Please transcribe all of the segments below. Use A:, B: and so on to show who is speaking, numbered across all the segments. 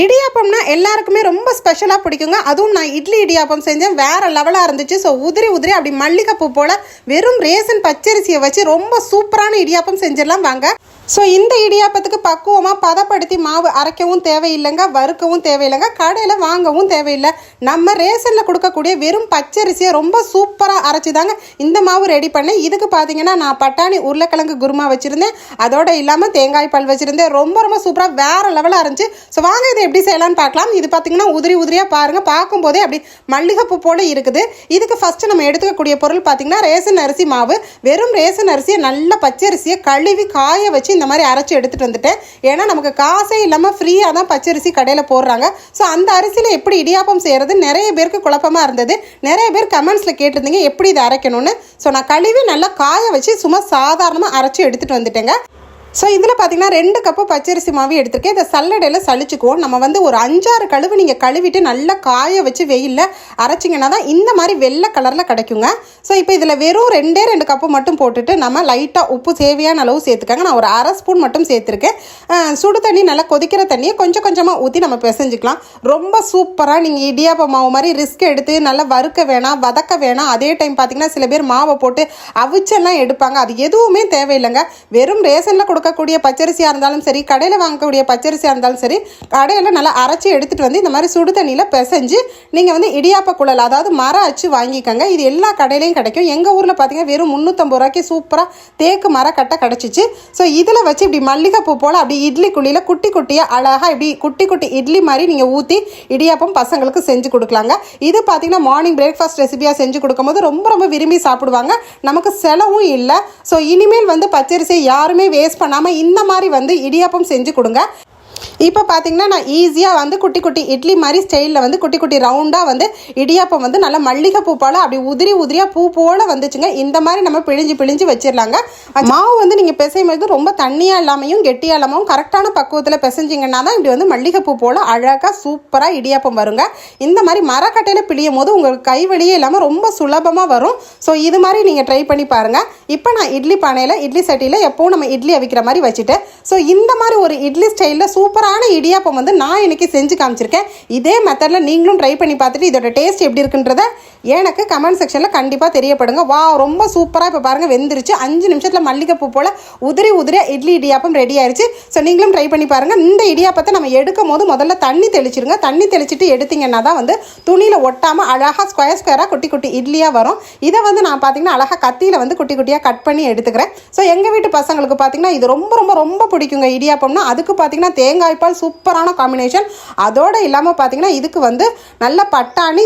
A: இடியாப்பம்னா எல்லாருக்குமே ரொம்ப ஸ்பெஷலாக பிடிக்குங்க. அதுவும் நான் இட்லி இடியாப்பம் செஞ்சேன். வேறு லெவலாக இருந்துச்சு. ஸோ உதிரி உதிரி அப்படி மல்லிகைப்பூ போல் வெறும் ரேசன் பச்சரிசியை வச்சு ரொம்ப சூப்பரான இடியாப்பம் செஞ்சிடலாம் வாங்க. ஸோ இந்த இடியாப்பத்துக்கு பக்குவமாக பதப்படுத்தி மாவு அரைக்கவும் தேவையில்லைங்க வறுக்கவும் தேவையில்லைங்க கடையில் வாங்கவும் தேவையில்லை. நம்ம ரேஷனில் கொடுக்கக்கூடிய வெறும் பச்சரிசியை ரொம்ப சூப்பராக அரைச்சி தாங்க இந்த மாவு ரெடி பண்ணேன். இதுக்கு பார்த்தீங்கன்னா நான் பட்டாணி உருளைக்கிழங்கு குருமா வச்சுருந்தேன். அதோடு இல்லாமல் தேங்காய் பால் வச்சுருந்தேன். ரொம்ப ரொம்ப சூப்பராக வேறு லெவலாக இருந்துச்சு. ஸோ வாங்க இதை எப்படி செய்யலாம்னு பார்க்கலாம். இது பார்த்தீங்கன்னா உதிரி உதிரியாக பாருங்கள் பார்க்கும்போதே அப்படி மல்லிகைப்பூ போல் இருக்குது. இதுக்கு ஃபஸ்ட்டு நம்ம எடுத்துக்கக்கூடிய பொருள் பார்த்தீங்கன்னா ரேசன் அரிசி மாவு. வெறும் ரேசன் அரிசியை நல்ல பச்சரிசியை கழுவி காய வச்சு இந்த மாதிரி அரைச்சி எடுத்துகிட்டு வந்துட்டேன். ஏன்னா நமக்கு காசே இல்லாமல் ஃப்ரீயாக தான் பச்சரிசி கடையில் போடுறாங்க. ஸோ அந்த அரிசியில் எப்படி இடியாப்பம் செய்கிறது நிறைய பேருக்கு குழப்பமாக இருந்தது. நிறைய பேர் கமெண்ட்ஸில் கேட்டிருந்தீங்க எப்படி இதை அரைக்கணும்னு? ஸோ நான் கழுவி நல்லா காய வச்சு சும்மா சாதாரணமாக அரைச்சி எடுத்துகிட்டு வந்துட்டேங்க. ஸோ இதில் பார்த்தீங்கன்னா ரெண்டு கப்பு பச்சரிசி மாவு எடுத்திருக்கேன். இதை சல்லடையில் சளிச்சுக்குவோம். நம்ம வந்து ஒரு அஞ்சாறு கழுவு நீங்கள் கழுவிட்டு நல்லா காய வச்சு வெயிலில் அரைச்சிங்கன்னா தான் இந்த மாதிரி வெள்ளை கலரில் கிடைக்குங்க. ஸோ இப்போ இதில் வெறும் ரெண்டே ரெண்டு கப்பு மட்டும் போட்டுட்டு நம்ம லைட்டாக உப்பு தேவையான அளவு சேர்த்துக்காங்க. நான் ஒரு அரை ஸ்பூன் மட்டும் சேர்த்துருக்கேன். சுடு தண்ணி நல்லா கொதிக்கிற தண்ணியை கொஞ்சம் கொஞ்சமாக ஊற்றி நம்ம பிசைஞ்சிக்கலாம். ரொம்ப சூப்பராக நீங்கள் இடியாப்ப மாவு மாதிரி ரிஸ்க் எடுத்து நல்லா வறுக்க வேணாம் வதக்க வேணாம். அதே டைம் பார்த்தீங்கன்னா சில பேர் மாவை போட்டு அவிச்செல்லாம் எடுப்பாங்க. அது எதுவுமே தேவையில்லைங்க. வெறும் ரேசனில் கொடுக்க கொடுக்கக்கூடிய பச்சரிசியாக இருந்தாலும் சரி கடையில் வாங்கக்கூடிய பச்சரிசியாக இருந்தாலும் சரி கடையில் நல்லா அரைச்சி எடுத்துகிட்டு வந்து இந்த மாதிரி சுடு தண்ணியில் பிசைஞ்சு நீங்கள் வந்து இடியாப்ப குழல் அதாவது மர அச்சு வாங்கிக்கோங்க. இது எல்லா கடையிலையும் கிடைக்கும். எங்கள் ஊரில் பார்த்தீங்கன்னா வெறும் முந்நூற்றம்பது ரூபாய்க்கு சூப்பராக தேக்கு மரக்கட்டை கிடச்சிச்சு. ஸோ இதில் வச்சு இப்படி மல்லிகைப்பூ போல் அப்படி இட்லி குழியில் குட்டி குட்டியாக அழகாக இப்படி குட்டி குட்டி இட்லி மாதிரி நீங்கள் ஊற்றி இடியாப்பம் பசங்களுக்கு செஞ்சு கொடுக்கலாங்க. இது பார்த்தீங்கன்னா மார்னிங் பிரேக்ஃபாஸ்ட் ரெசிபியாக செஞ்சு கொடுக்கும்போது ரொம்ப ரொம்ப விரும்பி சாப்பிடுவாங்க. நமக்கு செலவும் இல்லை. ஸோ இனிமேல் வந்து பச்சரிசியை யாருமே வேஸ்ட் பண்ணாமல் இந்த மாதிரி வந்து இடியாப்பம் செஞ்சு கொடுங்க. இப்போ பார்த்தீங்கன்னா நான் ஈஸியாக வந்து குட்டி குட்டி இட்லி மாதிரி ஸ்டைலில் வந்து குட்டி குட்டி ரவுண்டாக வந்து இடியாப்பம் வந்து நல்லா மல்லிகைப்பூ போல் அப்படி உதிரி உதிரியாக பூ போல் வந்துச்சுங்க. இந்த மாதிரி நம்ம பிழிஞ்சு பிழிஞ்சு வச்சிடலாங்க மாவு வந்து நீங்கள் பிசையும் போது ரொம்ப தண்ணியாக இல்லாமையும் கெட்டியாக இல்லாமல் கரெக்டான பக்குவத்தில் பிசைஞ்சிங்கன்னா தான் இப்படி வந்து மல்லிகைப்பூ போல் அழகாக சூப்பராக இடியாப்பம் வருங்க. இந்த மாதிரி மரக்கட்டையில் பிழியும் போது உங்களுக்கு கை வழியே இல்லாமல் ரொம்ப சுலபமாக வரும். ஸோ இது மாதிரி நீங்கள் ட்ரை பண்ணி பாருங்கள் இப்போ நான் இட்லி பானையில் இட்லி சட்டியில் எப்போவும் நம்ம இட்லி அவிக்கிற மாதிரி வச்சுட்டு ஸோ இந்த மாதிரி ஒரு இட்லி ஸ்டைலில் சூப்பராக சூப்பரான இடியாப்பம் வந்து நான் இன்றைக்கி செஞ்சு காமிச்சிருக்கேன். இதே மெத்தடில் நீங்களும் ட்ரை பண்ணி பார்த்துட்டு இதோட டேஸ்ட் எப்படி இருக்குன்றத எனக்கு கமெண்ட் செக்ஷனில் கண்டிப்பாக தெரியப்படுங்க. வா ரொம்ப சூப்பராக இப்போ பாருங்கள் வெந்துருச்சு. அஞ்சு நிமிஷத்தில் மல்லிகைப்பூ போல் உதிரி உதிரியாக இட்லி இடியாப்பம் ரெடி ஆயிடுச்சு ஸோ நீங்களும் ட்ரை பண்ணி பாருங்கள் இந்த இடியாப்பத்தை நம்ம எடுக்கும் போது முதல்ல தண்ணி தெளிச்சிருங்க. தண்ணி தெளிச்சிட்டு எடுத்திங்கன்னா தான் வந்து துணியில் ஒட்டாமல் அழகாக ஸ்கொயர் ஸ்கொயராக குட்டி குட்டி இட்லியாக வரும். இதை வந்து நான் பார்த்தீங்கன்னா அழகாக கத்தியில் வந்து குட்டி குட்டியாக கட் பண்ணி எடுத்துக்கிறேன். ஸோ எங்கள் வீட்டு பசங்களுக்கு பார்த்தீங்கன்னா இது ரொம்ப ரொம்ப ரொம்ப பிடிக்குங்க இடியாப்பம்னா. அதுக்கு பார்த்தீங்கன்னா தேங்காய் பால் சூப்பரான காம்பினேஷன் அதோடு இல்லாமல் பார்த்தீங்கன்னா இதுக்கு வந்து நல்ல பட்டாணி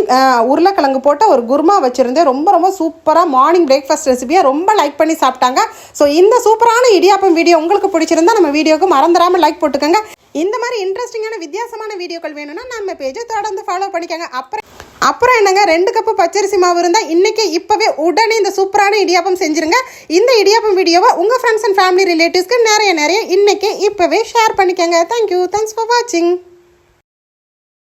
A: உருளைக்கிழங்கு போட்ட ஒரு குருமா வச்சுருந்தேன். ரொம்ப ரொம்ப சூப்பராக மார்னிங் பிரேக்ஃபாஸ்ட் ரெசிபியாக ரொம்ப லைக் பண்ணி சாப்பிட்டாங்க. ஸோ இந்த சூப்பரான இடியாப்பம் வீடியோ உங்களுக்கு பிடிச்சிருந்தா நம்ம வீடியோக்கு மறந்துடாமல் லைக் போட்டுக்கோங்க. இந்த மாதிரி இன்ட்ரெஸ்டிங்கான வித்தியாசமான வீடியோக்கள் வேணும்னா நம்ம பேஜை தொடர்ந்து ஃபாலோ பண்ணிக்கோங்க. அப்புறம் அப்புறம் என்னங்க ரெண்டு கப்பு பச்சரிசி மாவு இருந்தால் இன்றைக்கி இப்போவே உடனே இந்த சூப்பரான இடியாப்பம் செஞ்சுருங்க. இந்த இடியாப்பம் வீடியோவை உங்கள் ஃப்ரெண்ட்ஸ் அண்ட் ஃபேமிலி ரிலேட்டிவ்ஸ்க்கு நிறைய நிறைய இன்றைக்கி இப்போவே ஷேர் பண்ணிக்கோங்க. தேங்க்யூ தேங்க்ஸ் ஃபார் வாட்சிங்